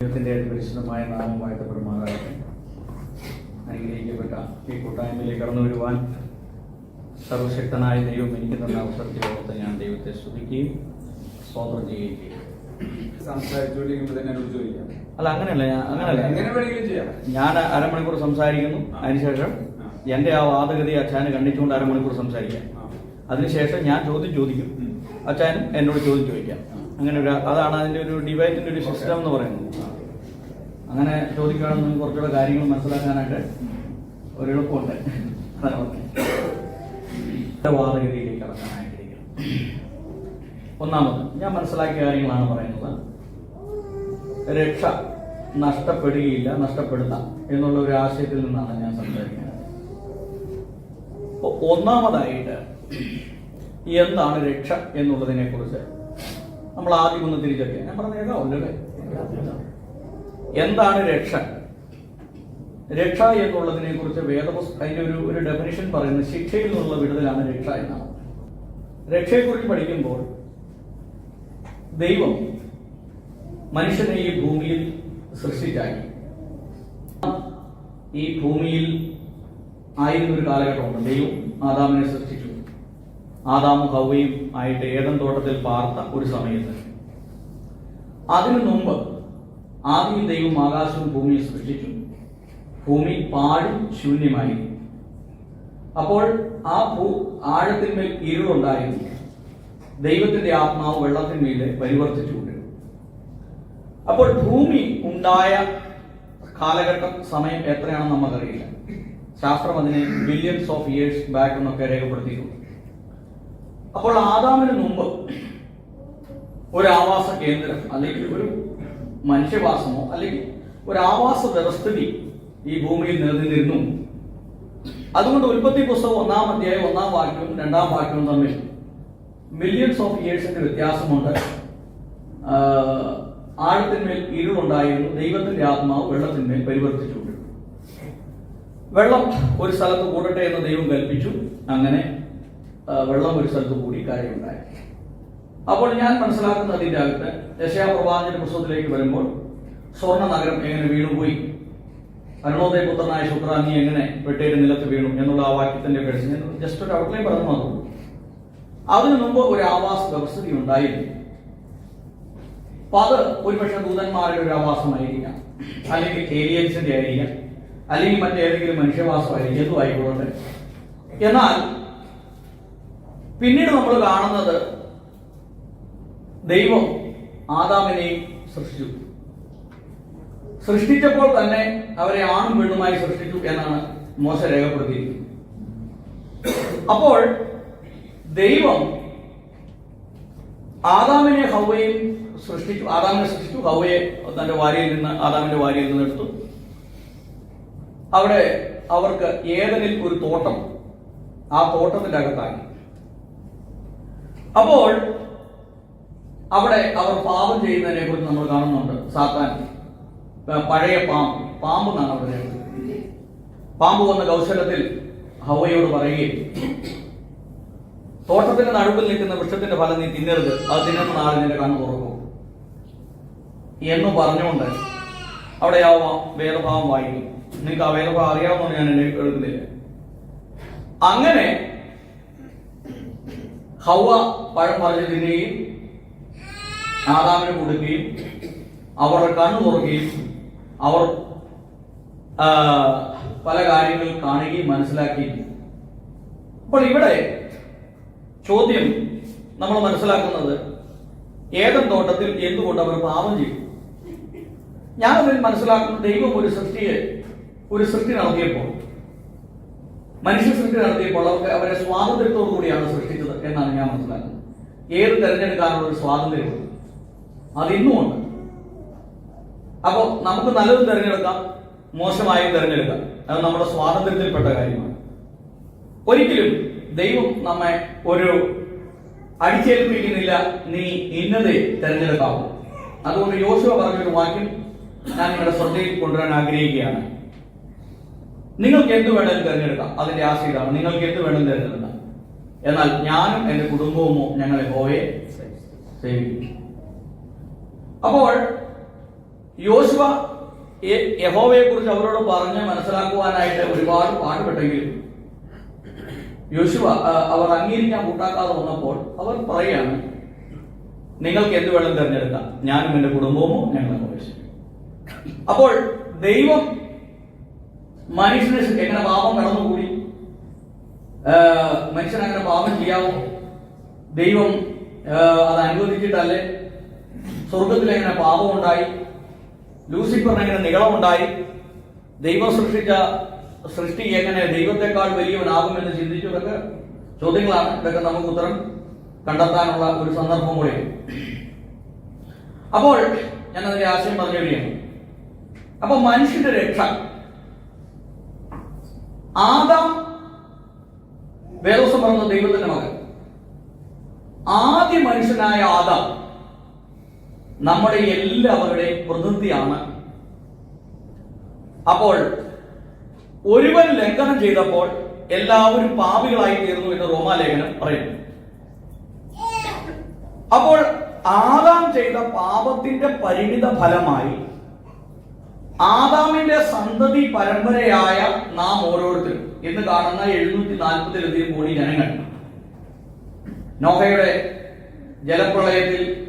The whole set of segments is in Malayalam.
ദൈവത്തിന്റെ പരിശുദ്ധമായ നാമം വാഴ്ത്തപ്പെടുമാറാകട്ടെ. അനുഗ്രഹിക്കപ്പെട്ട ഈ കൂട്ടായ്മയിലേക്ക് കടന്നു വരുവാൻ സർവശക്തനായ ദൈവം എനിക്ക് തന്ന അവസരത്തിലോടത്ത് ഓർത്ത് ഞാൻ ദൈവത്തെ സ്തുതിക്കുകയും സ്തോത്രം ചെയ്യുകയും ചെയ്യും. അല്ല അങ്ങനെയല്ല അങ്ങനെയല്ല. ഞാൻ അരമണിക്കൂർ സംസാരിക്കുന്നു. അതിനുശേഷം എന്റെ ആ വാദഗതി അച്ഛാന് കണ്ടിച്ചുകൊണ്ട് അരമണിക്കൂർ സംസാരിക്കാം. അതിനുശേഷം ഞാൻ ചോദ്യം ചോദിക്കും. അച്ഛാനും എന്നോട് ചോദ്യം ചോദിക്കാം. അങ്ങനെ ഒരു അതാണ് അതിന്റെ ഒരു ഡിബേറ്റിന്റെ ഒരു സിസ്റ്റം എന്ന് പറയുന്നത്. അങ്ങനെ ചോദിക്കുകയാണെന്ന് കുറച്ചുകൂടെ കാര്യങ്ങൾ മനസ്സിലാക്കാനായിട്ട് ഒരു എളുപ്പമുണ്ട്. വാദഗതിയിലേക്ക് കടക്കാനായിട്ടിരിക്കുന്നു. ഒന്നാമത് ഞാൻ മനസ്സിലാക്കിയ കാര്യങ്ങളാണ് പറയുന്നത്. രക്ഷ നഷ്ടപ്പെടുകയില്ല നഷ്ടപ്പെടുത്താം എന്നുള്ള ഒരു ആശയത്തിൽ നിന്നാണ് ഞാൻ സംസാരിക്കുന്നത്. ഒന്നാമതായിട്ട് എന്താണ് രക്ഷ എന്നുള്ളതിനെ കുറിച്ച് നമ്മൾ ആദ്യം ഒന്ന് തിരിച്ചറിയാം. ഞാൻ പറഞ്ഞേക്കാം കേൾക്കാമല്ലേ എന്താണ് രക്ഷ? രക്ഷ എന്നുള്ളതിനെ കുറിച്ച് വേദപുസ്തകം അതിന്റെ ഒരു ഒരു ഡെഫിനിഷൻ പറയുന്നത് ശിക്ഷയിൽ നിന്നുള്ള വിടുതലാണ് രക്ഷ എന്നാണ്. രക്ഷയെക്കുറിച്ച് പഠിക്കുമ്പോൾ ദൈവം മനുഷ്യനെ ഈ ഭൂമിയിൽ സൃഷ്ടിച്ചായി. ഈ ഭൂമിയിൽ ആയിരുന്ന ഒരു കാലഘട്ടമുണ്ട്. ദൈവം ആദാമിനെ സൃഷ്ടിച്ചു. ആദാമും ഹൗവയും ആയിട്ട് ഏതൻ തോട്ടത്തിൽ പാർത്ത ഒരു സമയത്ത്. അതിനു മുമ്പ് ആദ്യം ദൈവം ആകാശവും ഭൂമിയും സൃഷ്ടിച്ചു. ഭൂമി പാടി ശൂന്യമായി അപ്പോൾ ആ ഭൂ ആഴത്തിന്മേൽ ഇരുളുണ്ടായിരുന്നു. ദൈവത്തിന്റെ ആത്മാവ് വെള്ളത്തിന്മേൽ പരിവർത്തിച്ചുകൊണ്ടിരുന്നു. അപ്പോൾ ഭൂമി ഉണ്ടായ കാലഘട്ടം സമയം എത്രയാണെന്ന് നമുക്കറിയില്ല. ശാസ്ത്രം അതിനെ ബില്യൺസ് ഓഫ് ഇയേഴ്സ് ബാക്ക് എന്നൊക്കെ രേഖപ്പെടുത്തിയിട്ടുണ്ട്. അപ്പോൾ ആദാമിന് മുമ്പ് ഒരു ആവാസ കേന്ദ്രം അല്ലെങ്കിൽ ഒരു മനുഷ്യവാസമോ അല്ലെങ്കിൽ ഒരു ആവാസ വ്യവസ്ഥിതി ഈ ഭൂമിയിൽ നിലനിന്നിരുന്നു. അതുകൊണ്ട് ഉൽപ്പത്തി പുസ്തകം ഒന്നാം അധ്യായം ഒന്നാം വാക്യവും രണ്ടാം വാക്യവും തമ്മിൽ മില്യൺസ് ഓഫ് ഇയേഴ്സിന്റെ വ്യത്യാസമുണ്ട്. ആഴത്തിന്മേൽ ഇരുളുണ്ടായിരുന്നു. ദൈവത്തിന്റെ ആത്മാവ് വെള്ളത്തിന്മേൽ പരിവർത്തിച്ചു വെള്ളം ഒരു സ്ഥലത്ത് കൂടട്ടെ എന്ന് ദൈവം കൽപ്പിച്ചു. അങ്ങനെ വെള്ളം ഒരു സ്ഥലത്ത് കൂടി കാര്യമുണ്ടായി. അപ്പോൾ ഞാൻ മനസ്സിലാക്കുന്നതിന്റെ അകത്ത് യശയാപ്രവാചന പുസ്തകത്തിലേക്ക് വരുമ്പോൾ സ്വർണ നഗരം എങ്ങനെ വീണുപോയി? അരുണോദയ പുത്രനായ ശുക്രാനി എങ്ങനെ വെട്ടേറ്റ് നിലത്ത് വീണു? എന്നുള്ള ആ വാക്യത്തിന്റെ കഴിച്ച് ഞാൻ ജസ്റ്റ് ഒരു ഔട്ട്ലൈൻ പറഞ്ഞു വന്നു. അതിനു മുമ്പ് ഒരു ആവാസ വ്യവസ്ഥിതി ഉണ്ടായിരുന്നു. അപ്പൊ അത് ഒരുപക്ഷെ ദൂതന്മാരുടെ ഒരു ആവാസമായിരിക്കാം. അല്ലെങ്കിൽ ഏലിയൻസിന്റെ ആയിരിക്കാം. അല്ലെങ്കിൽ മറ്റേതെങ്കിലും മനുഷ്യവാസമായിരിക്കും. എന്തും എന്നാൽ പിന്നീട് നമ്മൾ കാണുന്നത് ദൈവം ആദാമിനെയും സൃഷ്ടിച്ചു. സൃഷ്ടിച്ചപ്പോൾ തന്നെ അവരെ ആണും പെണ്ണുമായി സൃഷ്ടിച്ചു എന്നാണ് മോശ രേഖപ്പെടുത്തിയിരിക്കുന്നത്. അപ്പോൾ ദൈവം ആദാമിനെ ഹൗവയും സൃഷ്ടിച്ചു ആദാമിനെ സൃഷ്ടിച്ചു ഹൗവയെ തന്റെ വാരിയിൽ നിന്ന് ആദാമിന്റെ വാരിയിൽ നിന്ന് എടുത്തു. അവിടെ അവർക്ക് ഏതനിൽ ഒരു തോട്ടം ആ തോട്ടത്തിന്റെ അകത്താക്കി. അപ്പോൾ അവിടെ അവർ പാപം ചെയ്യുന്നതിനെ കുറിച്ച് നമ്മൾ കാണുന്നുണ്ട്. സാത്താൻ പഴയ പാമ്പ് പാമ്പ് എന്നാണ് അവിടെ. പാമ്പ് വന്ന കൗശലത്തിൽ ഹവയോട് പറയുകയും തോട്ടത്തിന്റെ നടുവിൽ നിൽക്കുന്ന വൃക്ഷത്തിന്റെ ഫലം നീ തിന്നരുത് അത് തിന്നുന്ന നാളെ നിന്റെ കണ്ണു തുറക്കും എന്ന് പറഞ്ഞുകൊണ്ട് അവിടെ ആ വേദഭാവം വായിക്കും നിങ്ങൾക്ക് ആ വേദഭാവം അറിയാവുന്ന ഞാൻ എഴുതുന്നില്ല. അങ്ങനെ ഹവ പഴം പറഞ്ഞ് തിന്നുകയും ആദാമിന് കൊടുക്കുകയും അവരുടെ കണ്ണു തുറക്കുകയും അവർ പല കാര്യങ്ങൾ കാണുകയും മനസ്സിലാക്കുകയും അപ്പോൾ ഇവിടെ ചോദ്യം നമ്മൾ മനസ്സിലാക്കുന്നത് ഏതൻ തോട്ടത്തിൽ എന്തുകൊണ്ട് അവർ പാപം ചെയ്തു? ഞാനതിൽ മനസ്സിലാക്കുന്ന ദൈവം ഒരു സൃഷ്ടിയെ ഒരു സൃഷ്ടി നടത്തിയപ്പോൾ മനുഷ്യ സൃഷ്ടി നടത്തിയപ്പോൾ അവർക്ക് അവരെ സ്വാതന്ത്ര്യത്തോടു കൂടിയാണ് സൃഷ്ടിച്ചത് എന്നാണ് ഞാൻ മനസ്സിലാക്കുന്നത്. ഏത് തെരഞ്ഞെടുക്കാനുള്ള ഒരു സ്വാതന്ത്ര്യമുണ്ട്? അത് ഇന്നുമുണ്ട് അപ്പോ നമുക്ക് നല്ലത് തിരഞ്ഞെടുക്കാം മോശമായും തിരഞ്ഞെടുക്കാം. അത് നമ്മുടെ സ്വാതന്ത്ര്യത്തിൽപ്പെട്ട കാര്യമാണ്. ഒരിക്കലും ദൈവം നമ്മെ ഒരു അടിച്ചേൽപ്പിക്കുന്നില്ല നീ ഇന്നതെ തിരഞ്ഞെടുക്കാവൂ. അതുകൊണ്ട് യോശുവ പറഞ്ഞൊരു വാക്യം ഞാൻ നിങ്ങളുടെ ശ്രദ്ധയിൽ കൊണ്ടുവരാൻ ആഗ്രഹിക്കുകയാണ്. നിങ്ങൾക്ക് എന്ത് വേണമെങ്കിലും തിരഞ്ഞെടുക്കാം അതിന്റെ ആശയമാണ്. നിങ്ങൾക്ക് എന്ത് വേണമെങ്കിലും തിരഞ്ഞെടുക്കാം. എന്നാൽ ഞാനും എന്റെ കുടുംബവുമോ ഞങ്ങളെ ഹോയെ സേവിക്കും. അപ്പോൾ യോശുവ യഹോവയെ കുറിച്ച് അവരോട് പറഞ്ഞ് മനസ്സിലാക്കുവാനായിട്ട് ഒരുപാട് പാടുപെട്ടെങ്കിലും യോശുവ അവർ അംഗീകരിക്കാൻ കൂട്ടാക്കാതെ വന്നപ്പോൾ അവർ പറയുകയാണ് നിങ്ങൾക്ക് എന്ത് വേണം തിരഞ്ഞെടുക്കാം ഞാനും എന്റെ കുടുംബവും ഞങ്ങൾ പ്രവേശിക്കും അപ്പോൾ ദൈവം മനുഷ്യന് എങ്ങനെ പാപം കടന്നുകൂടി? മനുഷ്യൻ അങ്ങനെ പാപം ചെയ്യാവോ? ദൈവം അത് അനുവദിച്ചിട്ടല്ലേ? സ്വർഗത്തിൽ എങ്ങനെ പാപം ഉണ്ടായി ലൂസിഫറിന് എങ്ങനെ നികളമുണ്ടായി ദൈവം സൃഷ്ടിച്ച സൃഷ്ടി എങ്ങനെ ദൈവത്തെക്കാൾ വലിയവനാകുമെന്ന് ചിന്തിച്ചു? ഇതൊക്കെ ചോദ്യങ്ങളാണ്. ഇതൊക്കെ നമുക്ക് ഉത്തരം കണ്ടെത്താനുള്ള ഒരു സന്ദർഭം കൂടെ. അപ്പോൾ ഞാൻ അതിന്റെ ആശയം പറഞ്ഞു കഴിയുന്നു അപ്പൊ മനുഷ്യന്റെ രക്ഷ. ആദാം വേദോസം പറഞ്ഞ ദൈവത്തിന്റെ മകൻ. ആദ്യ മനുഷ്യനായ ആദാം നമ്മുടെ എല്ലാവരുടെയും പ്രതിനിധിയാണ് അപ്പോൾ ഒരുവൻ ലംഘനം ചെയ്തപ്പോൾ എല്ലാവരും പാപികളായി തീർന്നു എന്ന് റോമാലേഖനം പറയുന്നു. അപ്പോൾ ആദാം ചെയ്ത പാപത്തിന്റെ പരിണിത ഫലമായി ആദാമിന്റെ സന്തതി പരമ്പരയായ നാം ഓരോരുത്തരും എന്ന് കാണുന്ന എഴുന്നൂറ്റി നാൽപ്പതിലധികം കോടി ജനങ്ങൾ. നോഹയുടെ ജലപ്രളയത്തിൽ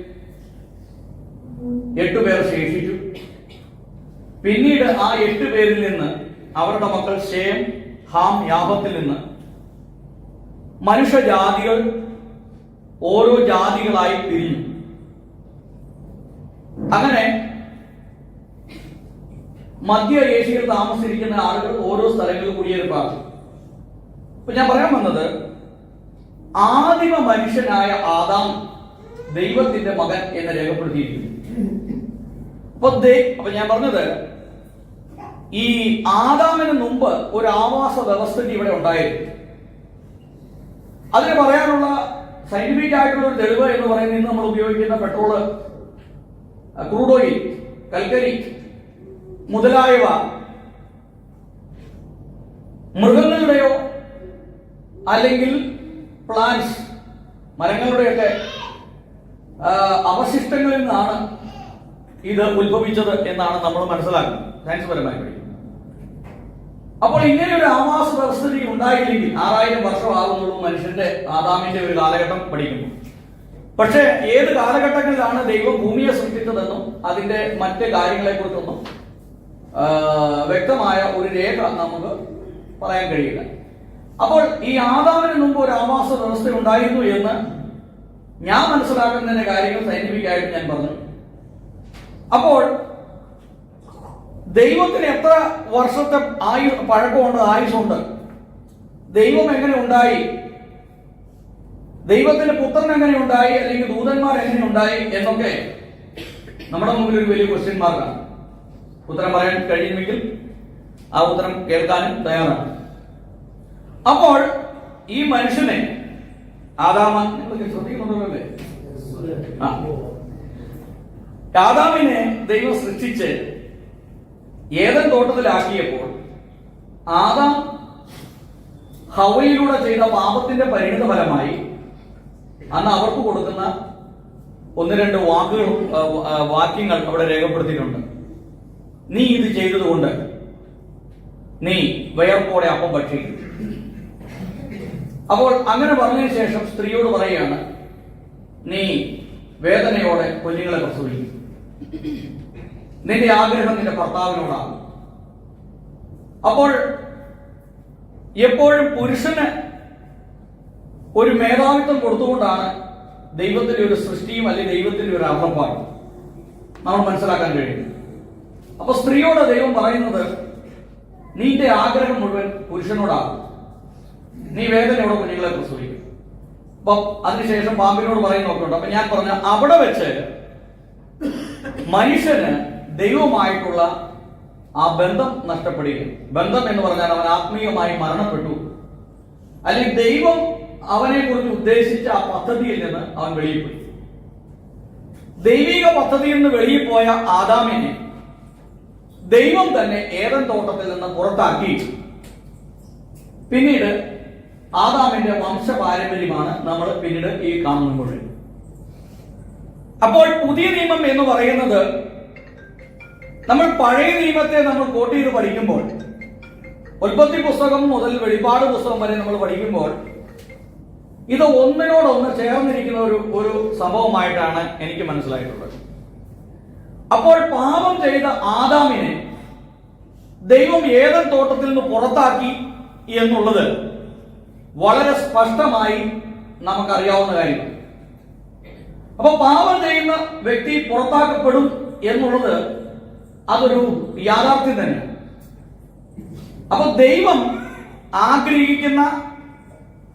എട്ടു പേർ ശേഷിച്ചു. പിന്നീട് ആ എട്ട് പേരിൽ നിന്ന് അവരുടെ മക്കൾ ഷേം ഹാം യാപത്തിൽ നിന്ന്. മനുഷ്യജാതികൾ ഓരോ ജാതികളായി പിരിഞ്ഞു. അങ്ങനെ മധ്യ ഏഷ്യയിൽ താമസിച്ചിരിക്കുന്ന ആളുകൾ ഓരോ സ്ഥലങ്ങളിൽ കുടിയേറിപ്പാണ് ഇപ്പൊ ഞാൻ പറയാൻ വന്നത് ആദിമ മനുഷ്യനായ ആദാം ദൈവത്തിന്റെ മകൻ എന്ന് രേഖപ്പെടുത്തിയിരിക്കുന്നു. അപ്പൊ ഞാൻ പറഞ്ഞത് ഈ ആദാമിന് മുമ്പ് ഒരു ആവാസ വ്യവസ്ഥിതി ഇവിടെ ഉണ്ടായിരുന്നു. അതിന് പറയാനുള്ള സയന്റിഫിക് ആയിട്ടുള്ള ഒരു തെളിവ് എന്ന് പറയുന്നത് ഇന്ന് നമ്മൾ ഉപയോഗിക്കുന്ന പെട്രോൾ ക്രൂഡ് ഓയിൽ കൽക്കരി മുതലായവ മൃഗങ്ങളുടെയോ അല്ലെങ്കിൽ പ്ലാന്റ്സ് മരങ്ങളുടെയൊക്കെ അവശിഷ്ടങ്ങളിൽ നിന്നാണ് ഇത് ഉത്ഭവിച്ചത് എന്നാണ് നമ്മൾ മനസ്സിലാക്കുന്നത്. സയൻസ് പരമായി അപ്പോൾ ഇങ്ങനെ ഒരു ആവാസ വ്യവസ്ഥിതി ഉണ്ടായില്ലെങ്കിൽ ആറായിരം വർഷമാകുന്നുള്ളൂ മനുഷ്യന്റെ ആദാമിന്റെ ഒരു കാലഘട്ടം പഠിക്കുന്നു. പക്ഷേ ഏത് കാലഘട്ടങ്ങളിലാണ് ദൈവം ഭൂമിയെ സൃഷ്ടിച്ചതെന്നും അതിന്റെ മറ്റ് കാര്യങ്ങളെ കുറിച്ചൊന്നും വ്യക്തമായ ഒരു രേഖ നമുക്ക് പറയാൻ കഴിയില്ല. അപ്പോൾ ഈ ആദാമിന് മുമ്പ് ഒരു ആവാസ വ്യവസ്ഥ ഉണ്ടായിരുന്നു എന്ന് ഞാൻ മനസ്സിലാക്കുന്നതിന്റെ കാര്യങ്ങൾ സയന്റിഫിക് ആയിട്ട് ഞാൻ പറഞ്ഞു. അപ്പോൾ ദൈവത്തിന് എത്ര വർഷത്തെ ആയു പഴക്കമുണ്ട് ആയുസുണ്ട് ദൈവം എങ്ങനെ ഉണ്ടായി? ദൈവത്തിന്റെ പുത്രൻ എങ്ങനെ ഉണ്ടായി? അല്ലെങ്കിൽ ദൂതന്മാർ എങ്ങനെ ഉണ്ടായി? എന്നൊക്കെ നമ്മുടെ മുമ്പിൽ ഒരു വലിയ ക്വസ്റ്റ്യൻ മാർക്കാണ് ഉത്തരം പറയാൻ കഴിയുമെങ്കിൽ ആ ഉത്തരം കേൾക്കാനും തയ്യാറാണ്. അപ്പോൾ ഈ മനുഷ്യനെ ആദാമ നിങ്ങൾ ശ്രദ്ധിക്കുന്നുണ്ടല്ലോ അല്ലേ ആദാമിനെ ദൈവം സൃഷ്ടിച്ച് ഏതൻ തോട്ടത്തിലാക്കിയപ്പോൾ ആദാം ഹവയിലൂടെ ചെയ്ത പാപത്തിന്റെ പരിണിത ഫലമായി അന്ന് അവർക്ക് കൊടുക്കുന്ന ഒന്ന് രണ്ട് വാക്കുകൾ വാക്യങ്ങൾ അവിടെ രേഖപ്പെടുത്തിയിട്ടുണ്ട്. നീ ഇത് ചെയ്തതുകൊണ്ട് നീ വയർപ്പോടെ അപ്പം ഭക്ഷിക്കും. അപ്പോൾ അങ്ങനെ പറഞ്ഞതിന് ശേഷം സ്ത്രീയോട് പറയുകയാണ് നീ വേദനയോടെ കുഞ്ഞുങ്ങളെ പ്രസവിക്കും. നിന്റെ ആഗ്രഹം നിന്റെ ഭർത്താവിനോടാണ്. അപ്പോൾ എപ്പോഴും പുരുഷന് ഒരു മേധാവിത്വം കൊടുത്തുകൊണ്ടാണ് ദൈവത്തിന്റെ ഒരു സൃഷ്ടിയും അല്ലെങ്കിൽ ദൈവത്തിന്റെ ഒരു അർഹപ്പാടും നമ്മൾ മനസ്സിലാക്കാൻ കഴിയും അപ്പൊ സ്ത്രീയോട് ദൈവം പറയുന്നത് നിന്റെ ആഗ്രഹം മുഴുവൻ പുരുഷനോടാകും നീ വേദനയോടെ കുഞ്ഞുങ്ങളെ പ്രസവിക്കും. അപ്പൊ അതിനുശേഷം പാമ്പിനോട് പറയുന്ന നോക്കുന്നുണ്ട് അപ്പൊ ഞാൻ പറഞ്ഞ അവിടെ വെച്ച് മനുഷ്യന് ദൈവമായിട്ടുള്ള ആ ബന്ധം നഷ്ടപ്പെടുകയും ബന്ധം എന്ന് പറഞ്ഞാൽ അവൻ ആത്മീയമായി മരണപ്പെട്ടു. അല്ലെങ്കിൽ ദൈവം അവനെ കുറിച്ച് ഉദ്ദേശിച്ച ആ പദ്ധതിയിൽ നിന്ന് അവൻ വെളിയിൽ പോയി ദൈവിക പദ്ധതിയിൽ നിന്ന് വെളിയിൽ പോയ ആദാമിനെ ദൈവം തന്നെ ഏതൻ തോട്ടത്തിൽ നിന്ന് പുറത്താക്കി. പിന്നീട് ആദാമിന്റെ വംശപാരമ്പര്യമാണ് നമ്മൾ പിന്നീട് ഈ കാണുന്നത് മുഴുവൻ. അപ്പോൾ പുതിയ നിയമം എന്ന് പറയുന്നത് നമ്മൾ പഴയ നിയമത്തെ നമ്മൾ കോട്ട് ചെയ്ത് പഠിക്കുമ്പോൾ ഉൽപ്പത്തി പുസ്തകം മുതൽ വെളിപാട് പുസ്തകം വരെ നമ്മൾ പഠിക്കുമ്പോൾ ഇത് ഒന്നിനോടൊന്ന് ചേർന്നിരിക്കുന്ന ഒരു ഒരു സംഭവമായിട്ടാണ് എനിക്ക് മനസ്സിലായിട്ടുള്ളത്. അപ്പോൾ പാപം ചെയ്ത ആദാമിനെ ദൈവം ഏതൻ തോട്ടത്തിൽ നിന്ന് പുറത്താക്കി എന്നുള്ളത് വളരെ സ്പഷ്ടമായി നമുക്കറിയാവുന്ന കാര്യമാണ്. അപ്പൊ പാപം ചെയ്യുന്ന വ്യക്തി പുറത്താക്കപ്പെടും എന്നുള്ളത് അതൊരു യാഥാർത്ഥ്യം തന്നെ അപ്പൊ ദൈവം ആഗ്രഹിക്കുന്ന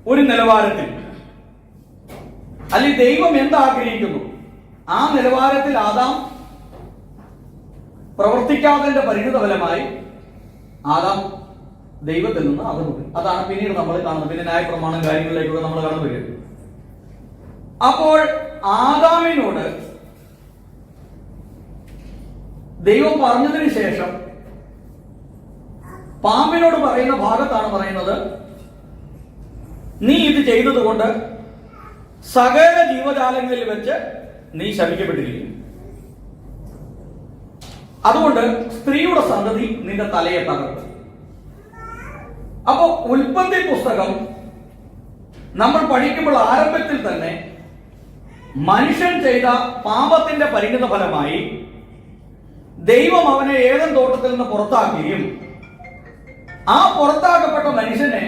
ഒരു നിലവാരത്തിൽ അല്ലെങ്കിൽ ദൈവം എന്താഗ്രഹിക്കുന്നു ആ നിലവാരത്തിൽ ആദാം പ്രവർത്തിക്കാത്തതിന്റെ പരിണിത ഫലമായി ആദാം ദൈവത്തിൽ നിന്ന് അകന്നു അതാണ് പിന്നീട് നമ്മൾ കാണുന്നത്. പിന്നെ ന്യായ പ്രമാണം കാര്യങ്ങളിലേക്കൊക്കെ നമ്മൾ കടന്നു വരും അപ്പോൾ ആദാമിനോട് ദൈവം പറഞ്ഞതിന് ശേഷം പാമ്പിനോട് പറയുന്ന ഭാഗത്താണ് പറയുന്നത്. നീ ഇത് ചെയ്തതുകൊണ്ട് സകല ജീവജാലങ്ങളിൽ വെച്ച് നീ ശമിക്കപ്പെട്ടിരിക്കുന്നു. അതുകൊണ്ട് സ്ത്രീയുടെ സന്തതി നിന്റെ തലയെ തകർത്തു അപ്പോ ഉൽപ്പത്തി പുസ്തകം നമ്മൾ പഠിക്കുമ്പോൾ ആരംഭത്തിൽ തന്നെ മനുഷ്യൻ ചെയ്ത പാപത്തിന്റെ പരിണിത ഫലമായി ദൈവം അവനെ ഏതൻ തോട്ടത്തിൽ നിന്ന് പുറത്താക്കുകയും ആ പുറത്താക്കപ്പെട്ട മനുഷ്യനെ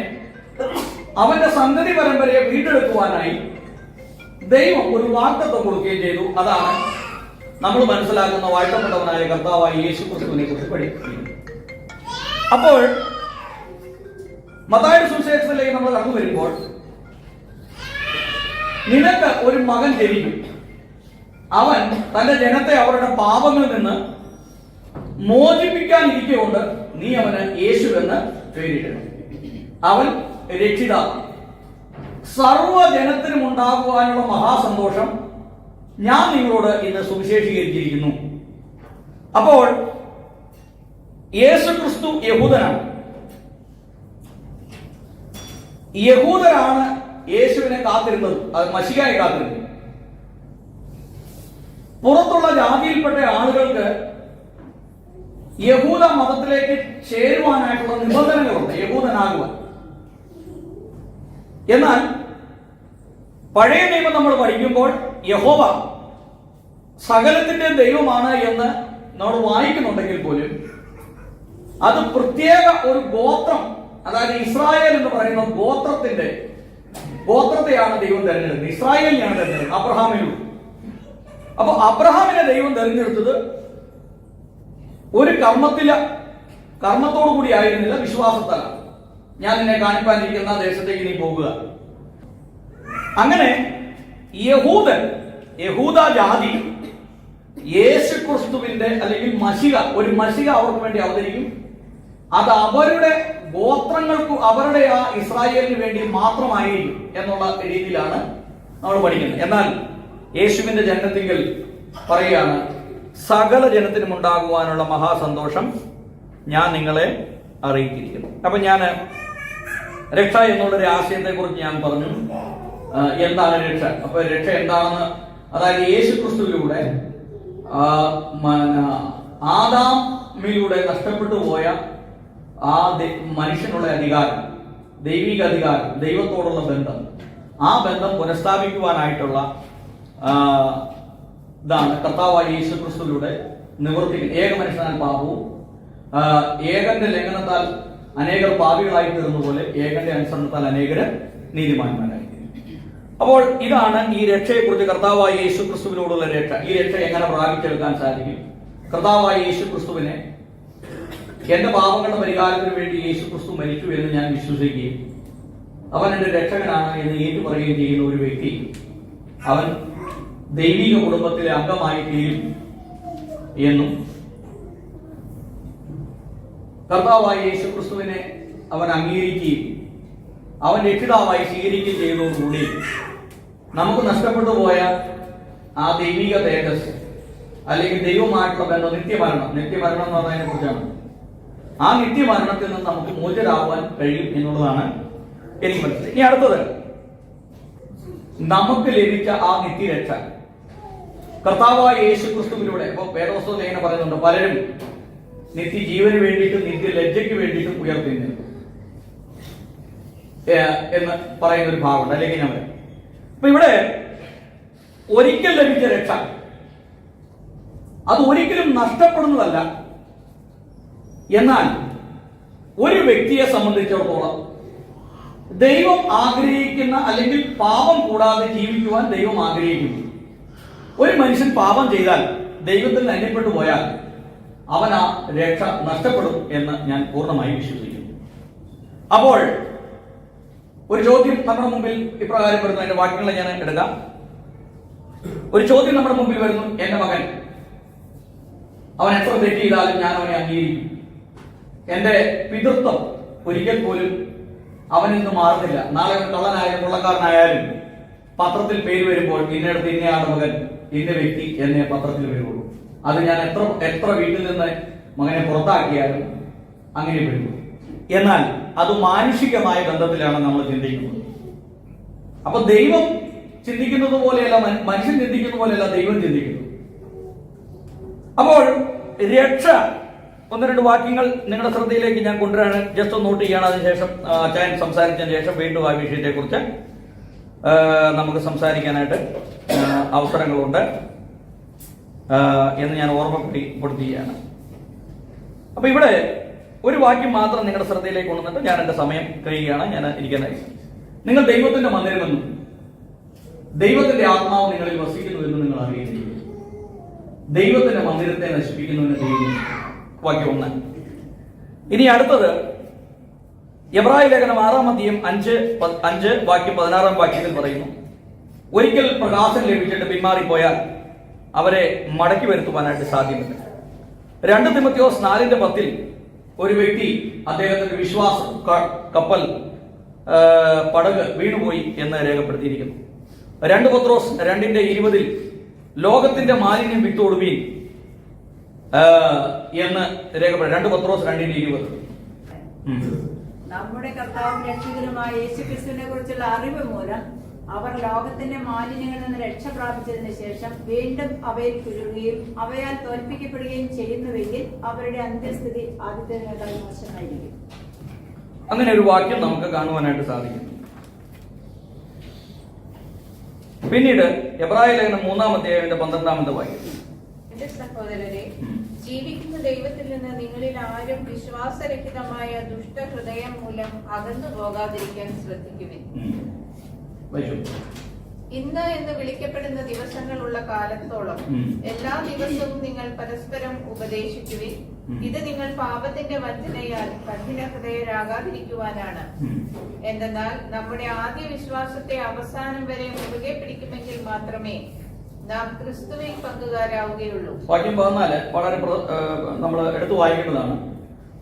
അവന്റെ സന്തതി പരമ്പരയെ വീണ്ടെടുക്കുവാനായി ദൈവം ഒരു വാക്തത്വം കൊടുക്കുകയും ചെയ്തു. അതാണ് നമ്മൾ മനസ്സിലാക്കുന്ന വാഴ്ത്തപ്പെട്ടവനായ കർത്താവായ യേശു ക്രിസ്തുവിനെ കുറിച്ച് പഠിക്കുന്നത് അപ്പോൾ മതായുടെ സുവിശേഷത്തിലേക്ക് നമ്മൾ കടന്നു വരുമ്പോൾ നിനക്ക് ഒരു മകൻ ജനിക്കും. അവൻ തന്റെ ജനത്തെ അവരുടെ പാപങ്ങളിൽ നിന്ന് മോചിപ്പിക്കാൻ ഇരിക്കുകൊണ്ട് നീ അവന് യേശു എന്ന് പേരിടണം. അവൻ രക്ഷിതാവ്. സർവജനത്തിനും ഉണ്ടാകുവാനുള്ള മഹാസന്തോഷം ഞാൻ നിങ്ങളോട് ഇന്ന് സുവിശേഷീകരിച്ചിരിക്കുന്നു. അപ്പോൾ യേശു ക്രിസ്തു യഹൂദനാണ്. യഹൂദരാണ് യേശുവിനെ കാത്തിരുന്നത് അത് മഷികായി കാത്തിരുന്നു. പുറത്തുള്ള ജാതിയിൽപ്പെട്ട ആളുകൾക്ക് യഹൂദ മതത്തിലേക്ക് ചേരുവാനായിട്ടുള്ള നിബന്ധനകളുണ്ട് യഹൂദനാകുവാൻ. എന്നാൽ പഴയ നിയമം നമ്മൾ പഠിക്കുമ്പോൾ യഹോവ സകലത്തിന്റെ ദൈവമാണ് എന്ന് നമ്മൾ വായിക്കുന്നുണ്ടെങ്കിൽ പോലും അത് പ്രത്യേക ഒരു ഗോത്രം അതായത് ഇസ്രായേൽ എന്ന് പറയുന്ന ഗോത്രത്തിന്റെ ഗോത്രത്തെയാണ് ദൈവം തെരഞ്ഞെടുത്തത്. ഇസ്രായേലിനെയാണ് തെരഞ്ഞെടുത്തത്. അബ്രഹാമിനു. അപ്പൊ അബ്രഹാമിനെ ദൈവം തെരഞ്ഞെടുത്തത് ഒരു കർമ്മത്തില കർമ്മത്തോടു കൂടി ആയിരുന്നില്ല വിശ്വാസത്താലാണ്. ഞാൻ നിന്നെ കാണിപ്പാനിരിക്കുന്ന ദേശത്തേക്ക് നീ പോകുക. അങ്ങനെ യഹൂദൻ യഹൂദ ജാതി യേശുക്രിസ്തുവിന്റെ അല്ലെങ്കിൽ മഷിക ഒരു മഷിക അവർക്ക് വേണ്ടി അവതരിക്കും. അത് അവരുടെ ഗോത്രങ്ങൾക്ക് അവരുടെ ആ ഇസ്രായേലിന് വേണ്ടി മാത്രമായിരിക്കും എന്നുള്ള രീതിയിലാണ് നമ്മൾ പഠിക്കുന്നത്. എന്നാൽ യേശുവിന്റെ ജനനത്തിങ്കിൽ പറയുകയാണ് സകല ജനത്തിനും ഉണ്ടാകുവാനുള്ള മഹാസന്തോഷം ഞാൻ നിങ്ങളെ അറിയിച്ചിരിക്കുന്നു. അപ്പൊ ഞാൻ രക്ഷ എന്നുള്ളൊരു ആശയത്തെ കുറിച്ച് ഞാൻ പറഞ്ഞു. എന്താണ് രക്ഷ? അപ്പൊ രക്ഷ എന്താണെന്ന് അതായത് യേശു ക്രിസ്തുവിലൂടെ ആദാമിലൂടെ നഷ്ടപ്പെട്ടു പോയ ആ മനുഷ്യനുള്ള അധികാരം ദൈവിക അധികാരം ദൈവത്തോടുള്ള ബന്ധം ആ ബന്ധം പുനഃസ്ഥാപിക്കുവാനായിട്ടുള്ള ഇതാണ് കർത്താവായ യേശു ക്രിസ്തുവിലൂടെ നിവർത്തിക്കുന്നത് ഏക മനുഷ്യനാൽ പാപവും ഏകന്റെ ലംഘനത്താൽ അനേകർ പാപികളായി തീർന്ന പോലെ ഏകന്റെ അനുസരണത്താൽ അനേകര് നീതിമാന്മാരായി അപ്പോൾ ഇതാണ് ഈ രക്ഷയെക്കുറിച്ച് കർത്താവായ യേശു ക്രിസ്തുവിനോടുള്ള രക്ഷ. ഈ രക്ഷ എങ്ങനെ പ്രാപിച്ചെടുക്കാൻ സാധിക്കും? കർത്താവായ യേശു ക്രിസ്തുവിനെ എന്റെ പാപങ്ങളുടെ പരിഹാരത്തിന് വേണ്ടി യേശു ക്രിസ്തു മരിച്ചു എന്ന് ഞാൻ വിശ്വസിക്കുകയും അവൻ എന്റെ രക്ഷകനാണ് എന്ന് ഏറ്റുപറയുകയും ചെയ്യുന്ന ഒരു വ്യക്തി അവൻ ദൈവിക കുടുംബത്തിലെ അംഗമായി തീരും എന്നും കർത്താവായ യേശു ക്രിസ്തുവിനെ അവൻ അംഗീകരിക്കുകയും അവൻ രക്ഷിതാവായി സ്വീകരിക്കുകയും ചെയ്തതോടുകൂടി നമുക്ക് നഷ്ടപ്പെട്ടു പോയ ആ ദൈവിക തേജസ് അല്ലെങ്കിൽ ദൈവമായിട്ടുള്ള ബന്ധം നിത്യമരണം നിത്യമരണം എന്ന് പറഞ്ഞതിനെ കുറിച്ചാണ്. ആ നിത്യമരണത്തിൽ നിന്ന് നമുക്ക് മോചരാവാൻ കഴിയും എന്നുള്ളതാണ് എനിക്ക് മനസ്സിലായി ഇനി അടുത്തത്. നമുക്ക് ലഭിച്ച ആ നിത്യരക്ഷ. കർത്താവായ യേശു ക്രിസ്തുവിലൂടെ ഇപ്പൊ വേദവസ്തു ലേഖനം പറയുന്നുണ്ട് പലരും നിത്യജീവന് വേണ്ടിയിട്ടും നിത്യലജ്ജയ്ക്ക് വേണ്ടിയിട്ടും ഉയർത്തിരുന്നു എന്ന് പറയുന്ന ഒരു ഭാഗമുണ്ട് അല്ലെങ്കിൽ ഞാൻ അപ്പൊ ഇവിടെ ഒരിക്കൽ ലഭിച്ച രക്ഷ. അത് ഒരിക്കലും നഷ്ടപ്പെടുന്നതല്ല. എന്നാൽ ഒരു വ്യക്തിയെ സംബന്ധിച്ചിടത്തോളം ദൈവം ആഗ്രഹിക്കുന്ന അല്ലെങ്കിൽ പാപം കൂടാതെ ജീവിക്കുവാൻ ദൈവം ആഗ്രഹിക്കുന്നു. ഒരു മനുഷ്യൻ പാപം ചെയ്താൽ ദൈവത്തിൽ അന്യപ്പെട്ടു പോയാൽ അവൻ ആ രക്ഷ നഷ്ടപ്പെടും എന്ന് ഞാൻ പൂർണമായി വിശ്വസിക്കുന്നു. അപ്പോൾ ഒരു ചോദ്യം നമ്മുടെ മുമ്പിൽ ഇപ്രകാരം വരുന്നു. അതിന്റെ വാക്യങ്ങളെ ഞാൻ എടുക്കാം. ഒരു ചോദ്യം നമ്മുടെ മുമ്പിൽ വരുന്നു. എന്റെ മകൻ അവൻ എത്ര തെറ്റ് ചെയ്താലും ഞാൻ അവനെ അംഗീകരിക്കും. എന്റെ പിതൃത്വം ഒരിക്കൽ പോലും അവനിൽ നിന്ന് മാറുന്നില്ല. നാളെ കള്ളനായാലും കൊള്ളക്കാരനായാലും പത്രത്തിൽ പേര് വരുമ്പോൾ ഇന്നടുത്ത് ഇന്നയാളുടെ മകൻ ഇന്ന വ്യക്തി എന്നെ പത്രത്തിൽ വരുള്ളൂ. അത് ഞാൻ എത്ര എത്ര വീട്ടിൽ നിന്ന് മകനെ പുറത്താക്കിയാലും അങ്ങനെ വരുള്ളൂ. എന്നാൽ അത് മാനുഷികമായ ബന്ധത്തിലാണ് നമ്മൾ ചിന്തിക്കുന്നത്. അപ്പൊ ദൈവം ചിന്തിക്കുന്നത് പോലെയല്ല മനുഷ്യൻ ചിന്തിക്കുന്ന പോലെയല്ല ദൈവം ചിന്തിക്കുന്നു അപ്പോൾ രക്ഷ ഒന്ന് രണ്ട് വാക്യങ്ങൾ നിങ്ങളുടെ ശ്രദ്ധയിലേക്ക് ഞാൻ കൊണ്ടുവരാണ്. ജസ്റ്റ് ഒന്ന് നോട്ട് ചെയ്യണം. അതിനുശേഷം അച്ഛൻ സംസാരിച്ചതിന് ശേഷം വീണ്ടും ആ വിഷയത്തെ കുറിച്ച് നമുക്ക് സംസാരിക്കാനായിട്ട് അവസരങ്ങളുണ്ട്. എന്ന് ഞാൻ ഓർമ്മപ്പെടുത്തിയാണ്. അപ്പൊ ഇവിടെ ഒരു വാക്യം മാത്രം നിങ്ങളുടെ ശ്രദ്ധയിലേക്ക് കൊണ്ടുവന്നിട്ട് ഞാൻ എന്റെ സമയം കഴിയുകയാണ്. ഞാൻ ഇരിക്കുന്നത് നിങ്ങൾ ദൈവത്തിന്റെ മന്ദിരമെന്നും ദൈവത്തിന്റെ ആത്മാവ് നിങ്ങളിൽ വസിക്കുന്നു എന്ന് നിങ്ങൾ അറിയുന്നില്ല ദൈവത്തിന്റെ മന്ദിരത്തെ നശിപ്പിക്കുന്നതിന് ദൈവം വാക്യം ഒന്ന്. ഇനി അടുത്തത് എബ്രാഹിം ലേഖനം ആറാം അധ്യയം അഞ്ച് അഞ്ച് വാക്യം പതിനാറാം വാക്യത്തിൽ പറയുന്നു ഒരിക്കൽ പ്രകാശം ലഭിച്ചിട്ട് പിന്മാറിപ്പോയാൽ അവരെ മടക്കി വരുത്തുവാനായിട്ട് സാധ്യമല്ല. രണ്ട് തിമത്യോസ് നാലിന്റെ പത്തിൽ ഒരു വ്യക്തി അദ്ദേഹത്തിന്റെ വിശ്വാസം കപ്പൽ പടക് വീണുപോയി എന്ന് രേഖപ്പെടുത്തിയിരിക്കുന്നു. രണ്ട് പത്രോസ് രണ്ടിന്റെ ഇരുപതിൽ ലോകത്തിന്റെ മാലിന്യം വിട്ടുകൊടുവീൻ എന്ന് രേഖപ്പെടുത്തി. രണ്ട് പത്രോസ് രണ്ടിന്റെ ഇരുപത്. നമ്മുടെ കർത്താവും രക്ഷകനുമായ യേശു ക്രിസ്തുവിനെ കുറിച്ചുള്ള അറിവ് മൂലം അവർ ലോകത്തിന്റെ മാലിന്യങ്ങളിൽ നിന്ന് രക്ഷ പ്രാപിച്ചതിന് ശേഷം വീണ്ടും അവയിൽ കുരുകയും അവയാൽ തോൽപ്പിക്കപ്പെടുകയും ചെയ്യുന്നുവെങ്കിൽ അവരുടെ അന്ത്യസ്ഥിതി ആദ്യത്തേതിനേക്കാൾ മോശമായിരിക്കും. അങ്ങനെ ഒരു വാക്യം നമുക്ക് കാണുവാനായിട്ട് സാധിക്കും. പിന്നീട് എബ്രാഹിം ലേഖനം മൂന്നാമത്തെ പന്ത്രണ്ടാമത്തെ വാക്യം. എന്റെ സഹോദരരെ ജീവിക്കുന്ന ദൈവത്തിൽ നിന്ന് നിങ്ങളിൽ ആരും വിശ്വാസരഹിതമായ ദുഷ്ടഹൃദയം മൂലം അകന്നു പോകാതിരിക്കാൻ ശ്രദ്ധിക്കുവിൻ. ഇന്ന് എന്ന് വിളിക്കപ്പെടുന്ന ദിവസങ്ങളുള്ള കാലത്തോളം എല്ലാ ദിവസവും നിങ്ങൾ പരസ്പരം ഉപദേശിക്കുവിൻ. ഇത് നിങ്ങൾ പാപത്തിന്റെ വഞ്ചനയാൽ കഠിന ഹൃദയരാകാതിരിക്കുവാനാണ് എന്തെന്നാൽ നമ്മുടെ ആദ്യ വിശ്വാസത്തെ അവസാനം വരെ മുറുകെ പിടിക്കുമെങ്കിൽ മാത്രമേ വാക്യം പതിനാല് വളരെ നമ്മൾ എടുത്തു വായിക്കേണ്ടതാണ്.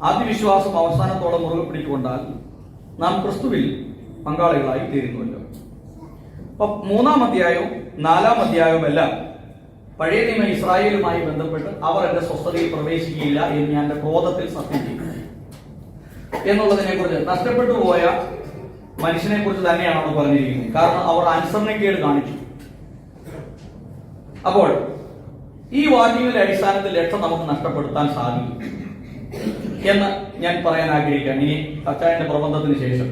ആത്മവിശ്വാസം അവസാനത്തോളം മുറുകെ പിടിക്കൊണ്ടാൽ നാം ക്രിസ്തുവിൽ പങ്കാളികളായി തീരുന്നുവല്ലോ. അപ്പൊ മൂന്നാം അധ്യായവും നാലാം അധ്യായവും എല്ലാം പഴയ നിയമ ഇസ്രായേലുമായി ബന്ധപ്പെട്ട് അവർ എന്റെ സ്വസ്ഥതയിൽ പ്രവേശിക്കുകയില്ല എന്ന് ഞാൻ എന്റെ ക്രോധത്തിൽ സത്യം ചെയ്യും എന്നുള്ളതിനെ കുറിച്ച് നഷ്ടപ്പെട്ടു പോയ മനുഷ്യനെ കുറിച്ച് തന്നെയാണ് അവർ പറഞ്ഞിരിക്കുന്നത്. കാരണം അവർ അനുസരണക്കേട് കാണിച്ചു. അപ്പോൾ ഈ വാല്യൂവിന്റെ അടിസ്ഥാനത്തിൽ രക്ഷ നമുക്ക് നഷ്ടപ്പെടുത്താൻ സാധിക്കും എന്ന് ഞാൻ പറയാൻ ആഗ്രഹിക്കാം ഇനി കച്ചായന്റെ പ്രബന്ധത്തിന് ശേഷം.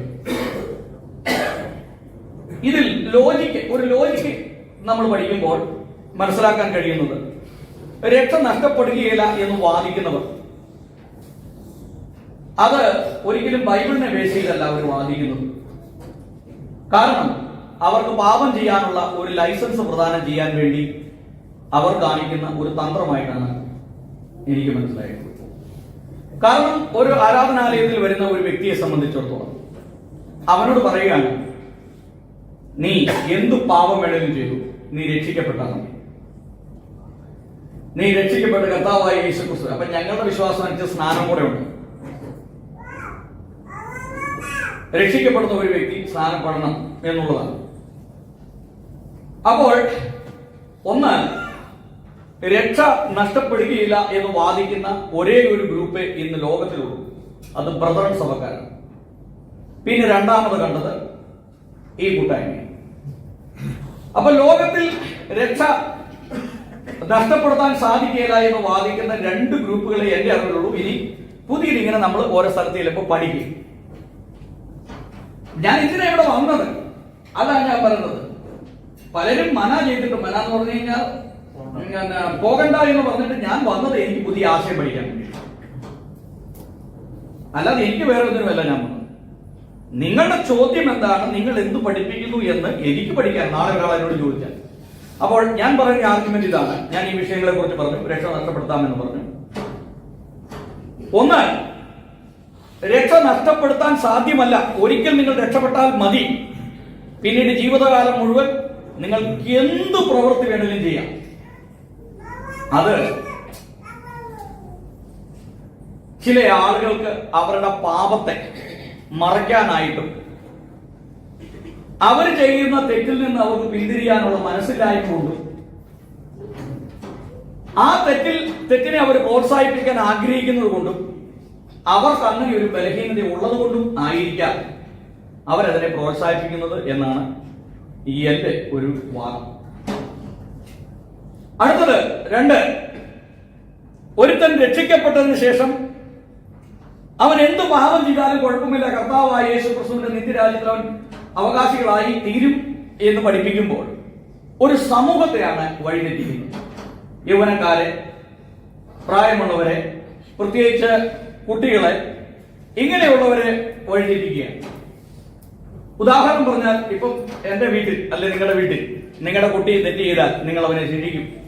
ഇതിൽ ലോജിക്ക് ഒരു ലോജിക്ക് നമ്മൾ പഠിക്കുമ്പോൾ മനസ്സിലാക്കാൻ കഴിയുന്നത് രക്ഷ നഷ്ടപ്പെടുകയില്ല എന്ന് വാദിക്കുന്നവർ. അത് ഒരിക്കലും ബൈബിളിനെ ബേസ് അവർ വാദിക്കുന്നത്. കാരണം അവർക്ക് പാപം ചെയ്യാനുള്ള ഒരു ലൈസൻസ് പ്രദാനം ചെയ്യാൻ വേണ്ടി അവർ കാണിക്കുന്ന ഒരു തന്ത്രമായിട്ടാണ് എനിക്ക് മനസ്സിലായത്. കാരണം ഒരു ആരാധനാലയത്തിൽ വരുന്ന ഒരു വ്യക്തിയെ സംബന്ധിച്ചിടത്തോളം അവനോട് പറയുകയാണ് നീ എന്തു പാപം വേണമെങ്കിലും ചെയ്തു നീ രക്ഷിക്കപ്പെട്ടാൽ നീ രക്ഷിക്കപ്പെട്ട കർത്താവായ യേശു ക്രിസ്തു അപ്പൊ ഞങ്ങളുടെ വിശ്വാസം അനുസരിച്ച് സ്നാനം കൂടെ ഉണ്ട്. രക്ഷിക്കപ്പെടുന്ന ഒരു വ്യക്തി സ്നാനപ്പെടണം എന്നുള്ളതാണ്. അപ്പോൾ ഒന്ന് രക്ഷ നഷ്ടപ്പെടുകയില്ല എന്ന് വാദിക്കുന്ന ഒരേ ഒരു ഗ്രൂപ്പ് ഇന്ന് ലോകത്തിലുള്ളൂ. അത് ബ്രദറൻ സഭക്കാരാണ്. പിന്നെ രണ്ടാമത് കണ്ടത് ഈ കൂട്ടായ്മ. അപ്പൊ ലോകത്തിൽ രക്ഷ നഷ്ടപ്പെടുത്താൻ സാധിക്കില്ല എന്ന് വാദിക്കുന്ന രണ്ട് ഗ്രൂപ്പുകളെ എന്റെ അറിവിലുള്ളൂ. ഇനി പുതിയത് ഇങ്ങനെ നമ്മൾ ഓരോ സ്ഥലത്ത് ചിലപ്പോൾ പഠിക്കും. ഞാൻ ഇതിനെ ഇവിടെ വന്നത്. അതാണ് ഞാൻ പറയുന്നത്. പലരും മന ചെയ്തിട്ട് മന എന്ന് പറഞ്ഞു കഴിഞ്ഞാൽ പോകണ്ട എന്ന് പറഞ്ഞിട്ട് ഞാൻ വന്നത് എനിക്ക് പുതിയ ആശയം പഠിക്കാൻ വേണ്ടിയിട്ടാണ്. അല്ലാതെ എനിക്ക് വേറെ ഒന്നിനുമല്ല ഞാൻ വന്നത്. നിങ്ങളുടെ ചോദ്യം എന്താണ്? നിങ്ങൾ എന്ത് പഠിപ്പിക്കുന്നു എന്ന് എനിക്ക് പഠിക്കാൻ നാളെ ഒരാൾ എന്നോട് ചോദിച്ചാൽ. അപ്പോൾ ഞാൻ പറയുന്ന ആർഗ്യുമെന്റ് ഇതാണ്. ഞാൻ ഈ വിഷയങ്ങളെ കുറിച്ച് പറഞ്ഞു. രക്ഷ നഷ്ടപ്പെടുത്താമെന്ന് പറഞ്ഞു. ഒന്ന് രക്ഷ നഷ്ടപ്പെടുത്താൻ സാധ്യമല്ല. ഒരിക്കൽ നിങ്ങൾ രക്ഷപ്പെട്ടാൽ മതി. പിന്നീട് ജീവിതകാലം മുഴുവൻ നിങ്ങൾക്ക് എന്ത് പ്രവൃത്തി വേണമെങ്കിലും ചെയ്യാം. അത് ചില ആളുകൾക്ക് അവരുടെ പാപത്തെ മറയ്ക്കാനായിട്ടും അവർ ചെയ്യുന്ന തെറ്റിൽ നിന്ന് അവർക്ക് പിന്തിരിയാനുള്ള മനസ്സിലായിക്കൊണ്ടും ആ തെറ്റിൽ തെറ്റിനെ അവർ പ്രോത്സാഹിപ്പിക്കാൻ ആഗ്രഹിക്കുന്നത് കൊണ്ടും അവർക്ക് അങ്ങനെ ഒരു ബലഹീനത ഉള്ളത് കൊണ്ടും ആയിരിക്കാം അവരതിനെ പ്രോത്സാഹിപ്പിക്കുന്നത് എന്നാണ് ഈ എന്റെ ഒരു വാദം അടുത്തത് രണ്ട്. ഒരുത്തൻ രക്ഷിക്കപ്പെട്ടതിന് ശേഷം അവൻ എന്ത് പാപം ചെയ്താലും കുഴപ്പമില്ല. കർത്താവായ യേശു ക്രിസ്തുവിന്റെ നിത്യരാജ്യത്തിൽ അവൻ അവകാശികളായി തീരും എന്ന് പഠിപ്പിക്കുമ്പോൾ ഒരു സമൂഹത്തെയാണ് വഴിതെറ്റിക്കുന്നത്. യൗവനക്കാരെ പ്രായമുള്ളവരെ പ്രത്യേകിച്ച് കുട്ടികളെ ഇങ്ങനെയുള്ളവരെ വഴിതെറ്റിക്കുകയാണ്. ഉദാഹരണം പറഞ്ഞാൽ ഇപ്പം എന്റെ വീട്ടിൽ അല്ലെ നിങ്ങളുടെ വീട്ടിൽ നിങ്ങളുടെ കുട്ടി തെറ്റ് ചെയ്താൽ നിങ്ങൾ അവനെ ശിക്ഷിക്കും.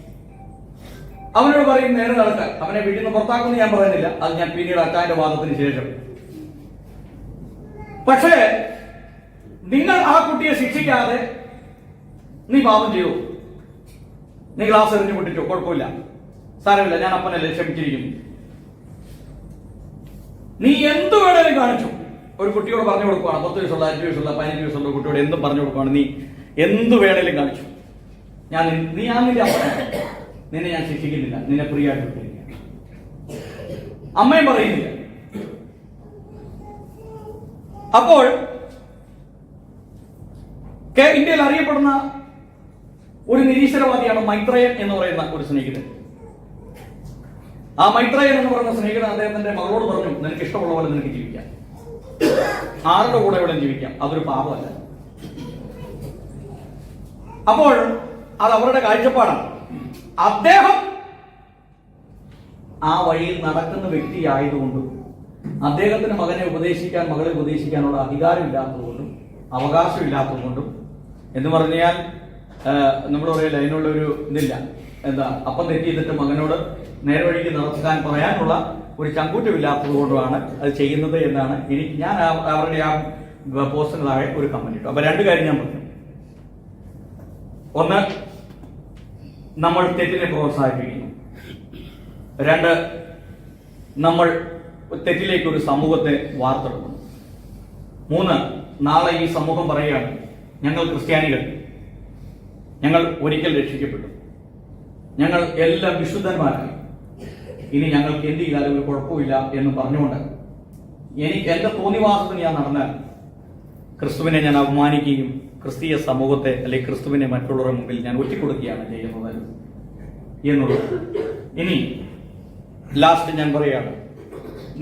അവനോട് പറയും നേരെ നടക്കാൻ. അവനെ വീട്ടിൽ നിന്ന് പുറത്താക്കുമെന്ന് ഞാൻ പറയുന്നില്ല. അത് ഞാൻ പിന്നീട് അക്കാന്റെ വാദത്തിന് ശേഷം. പക്ഷേ നിങ്ങൾ ആ കുട്ടിയെ ശിക്ഷിക്കാതെ നീ പാപം ചെയ്യൂ. നീ ക്ലാസ് എറിഞ്ഞു വിട്ടിട്ടോ കുഴപ്പമില്ല. സാരമില്ല ഞാൻ അപ്പനല്ലേ ക്ഷമിച്ചിരിക്കുന്നു. നീ എന്ത് വേണേലും കാണിച്ചു. ഒരു കുട്ടിയോട് പറഞ്ഞു കൊടുക്കുവാണ്. പത്ത് വയസ്സുള്ള അഞ്ച് വയസ്സുള്ള പതിനഞ്ച് വയസ്സുള്ള കുട്ടിയോട് എന്തും പറഞ്ഞു കൊടുക്കുവാണ് നീ. എന്തു വേണേലും കാണിച്ചു. ഞാൻ നീ ആ നിന്റെ അപ്പനാണ്. നിന്നെ ഞാൻ ശിക്ഷിക്കുന്നില്ല. നിന്നെ പ്രിയായിട്ട് അമ്മയും പറയുന്നില്ല. അപ്പോൾ ഇന്ത്യയിൽ അറിയപ്പെടുന്ന ഒരു നിരീശ്വരവാദിയാണ് മൈത്രയൻ എന്ന് പറയുന്ന ഒരു സ്നേഹിതൻ. ആ മൈത്രയൻ എന്ന് പറയുന്ന സ്നേഹിതൻ അദ്ദേഹത്തിന്റെ മകളോട് പറഞ്ഞു നിനക്ക് ഇഷ്ടമുള്ള പോലെ നിനക്ക് ജീവിക്കാം. ആരുടെ കൂടെ ഇവിടെ ജീവിക്കാം. അതൊരു പാപമല്ല. അപ്പോൾ അത് അവരുടെ കാഴ്ചപ്പാടാണ്. അദ്ദേഹം ആ വഴിയിൽ നടക്കുന്ന വ്യക്തി ആയതുകൊണ്ടും അദ്ദേഹത്തിന് മകനെ ഉപദേശിക്കാൻ മകളെ ഉപദേശിക്കാനുള്ള അധികാരമില്ലാത്തതുകൊണ്ടും അവകാശമില്ലാത്തതുകൊണ്ടും എന്ന് പറഞ്ഞാൽ നമ്മൾ പറയില്ല അതിനുള്ള ഒരു ഇതില്ല. എന്താ അപ്പം തെറ്റി ചെയ്തിട്ട് മകനോട് നേർവഴിക്ക് നടത്താൻ പറയാനുള്ള ഒരു ചങ്കൂറ്റമില്ലാത്തത് കൊണ്ടുമാണ് അത് ചെയ്യുന്നത് എന്നാണ് എനിക്ക് ഞാൻ അവരുടെ ആ പോസ്റ്റിന് താഴെ ഒരു കമന്റ് ഇട്ടു. അപ്പൊ രണ്ട് കാര്യം ഞാൻ പറഞ്ഞു. ഒന്ന് നമ്മൾ തെറ്റിനെ പ്രോത്സാഹിപ്പിക്കുന്നു. രണ്ട് നമ്മൾ തെറ്റിലേക്ക് ഒരു സമൂഹത്തെ വാർത്തെടുക്കുന്നു. മൂന്ന് നാളെ ഈ സമൂഹം പറയുകയാണ് ഞങ്ങൾ ക്രിസ്ത്യാനികൾ. ഞങ്ങൾ ഒരിക്കൽ രക്ഷിക്കപ്പെട്ടു. ഞങ്ങൾ എല്ലാം വിശുദ്ധന്മാരായി. ഇനി ഞങ്ങൾക്ക് എന്ത് ചെയ്താലും ഒരു കുഴപ്പമില്ല എന്ന് പറഞ്ഞുകൊണ്ട് എനിക്ക് എന്റെ തോന്നിവാസത്തിന് ഞാൻ നടന്നാൽ ക്രിസ്തുവിനെ ഞാൻ അവമാനിക്കുകയും ക്രിസ്തീയ സമൂഹത്തെ അല്ലെങ്കിൽ ക്രിസ്തുവിനെ മറ്റുള്ളവരുടെ മുമ്പിൽ ഞാൻ ഒറ്റിക്കൊടുക്കുകയാണ് ചെയ്യുന്നത് എന്നുള്ളത്. ഇനി ലാസ്റ്റ് ഞാൻ പറയാണ്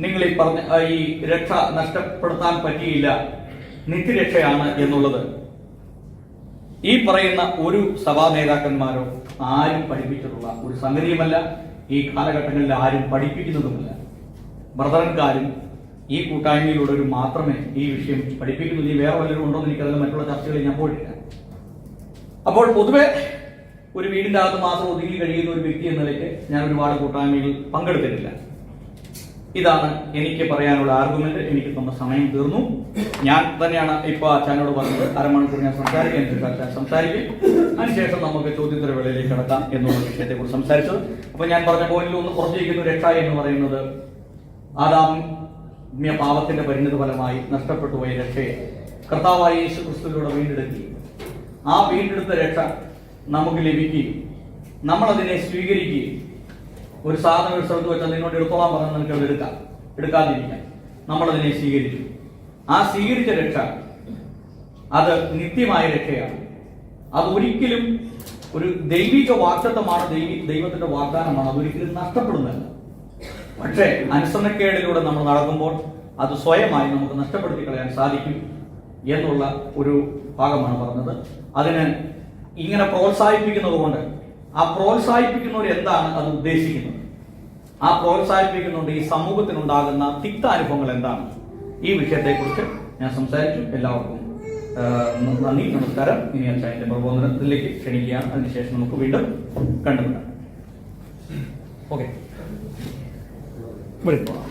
നിങ്ങൾ ഈ പറഞ്ഞ ഈ രക്ഷ നഷ്ടപ്പെടുത്താൻ പറ്റിയില്ല നിത്യരക്ഷയാണ് എന്നുള്ളത്. ഈ പറയുന്ന ഒരു സഭാ നേതാക്കന്മാരോ ആരും പഠിപ്പിച്ചിട്ടുള്ള ഒരു സംഗതിയുമല്ല. ഈ കാലഘട്ടങ്ങളിൽ ആരും പഠിപ്പിക്കുന്നതുമല്ല. ബ്രദറൻകാരും ഈ കൂട്ടായ്മയിലൂടെ ഒരു മാത്രമേ ഈ വിഷയം പഠിപ്പിക്കുന്നു ഇനി വേറെ വല്ലവരും ഉണ്ടോ എന്ന് എനിക്കതിൽ മറ്റുള്ള ചർച്ചകളിൽ ഞാൻ പോയിട്ടില്ല. അപ്പോൾ പൊതുവെ ഒരു വീടിന്റെ അകത്ത് മാത്രം ഒതുങ്ങി കഴിയുന്ന ഒരു വ്യക്തി എന്ന നിലയ്ക്ക് ഞാൻ ഒരുപാട് കൂട്ടായ്മയിൽ പങ്കെടുത്തിട്ടില്ല. ഇതാണ് എനിക്ക് പറയാനുള്ള ആർഗ്യുമെന്റ് എനിക്ക് തന്ന സമയം തീർന്നു. ഞാൻ തന്നെയാണ് ഇപ്പൊ അച്ഛനോട് പറഞ്ഞത്. അരമണിക്കൂർ ഞാൻ സംസാരിക്കാൻ അച്ഛൻ സംസാരിക്കും. അതിനുശേഷം നമുക്ക് ചോദ്യോത്തര വേളയിലേക്ക് കടക്കാം എന്നുള്ള വിഷയത്തെ കുറിച്ച് സംസാരിച്ചത്. അപ്പൊ ഞാൻ പറഞ്ഞ പോയിന്റിൽ ഒന്ന് പുറത്തേക്കുന്ന രക്ഷ എന്ന് പറയുന്നത് ആദാമ്യ പാപത്തിന്റെ പരിണിത ഫലമായി നഷ്ടപ്പെട്ടു പോയ രക്ഷയെ കർത്താവായ യേശു ക്രിസ്തുവിലൂടെ വീണ്ടെടുക്കുകയും ആ വീണ്ടെടുത്ത രക്ഷ നമുക്ക് ലഭിക്കുകയും നമ്മൾ അതിനെ സ്വീകരിക്കുകയും ഒരു സാധനം ഒരു സ്ഥലത്ത് വെച്ചാൽ നിന്നോട് എടുത്തോളാൻ പറഞ്ഞാൽ നിനക്ക് അത് എടുക്കാം. എടുക്കാതിരിക്കാം നമ്മളതിനെ സ്വീകരിച്ചു ആ സ്വീകരിച്ച രക്ഷ അത് നിത്യമായ രക്ഷയാണ്. അത് ഒരിക്കലും ഒരു ദൈവിക വാക്തത്വമാണ് ദൈവി ദൈവത്തിന്റെ വാഗ്ദാനമാണ്. അതൊരിക്കലും നഷ്ടപ്പെടുന്നതല്ല. പക്ഷേ അനുസരണക്കേടിലൂടെ നമ്മൾ നടക്കുമ്പോൾ അത് സ്വയമായി നമുക്ക് നഷ്ടപ്പെടുത്തി കളയാൻ സാധിക്കും എന്നുള്ള ഒരു ഭാഗമാണ് പറഞ്ഞത്. അതിന് ഇങ്ങനെ പ്രോത്സാഹിപ്പിക്കുന്നത് കൊണ്ട് ആ പ്രോത്സാഹിപ്പിക്കുന്നവർ എന്താണ് അത് ഉദ്ദേശിക്കുന്നത്? ആ പ്രോത്സാഹിപ്പിക്കുന്നുണ്ട് ഈ സമൂഹത്തിനുണ്ടാകുന്ന തിക്ത അനുഭവങ്ങൾ എന്താണ്? ഈ വിഷയത്തെക്കുറിച്ച് ഞാൻ സംസാരിച്ചു. എല്ലാവർക്കും നന്ദി നമസ്കാരം. ഇനി അച്ഛന്റെ പ്രബോധനത്തിലേക്ക് ക്ഷണിക്കുകയാണ്. അതിനുശേഷം നമുക്ക് വീണ്ടും കണ്ടുമുട്ടാം. ഓക്കെ. 我嘞。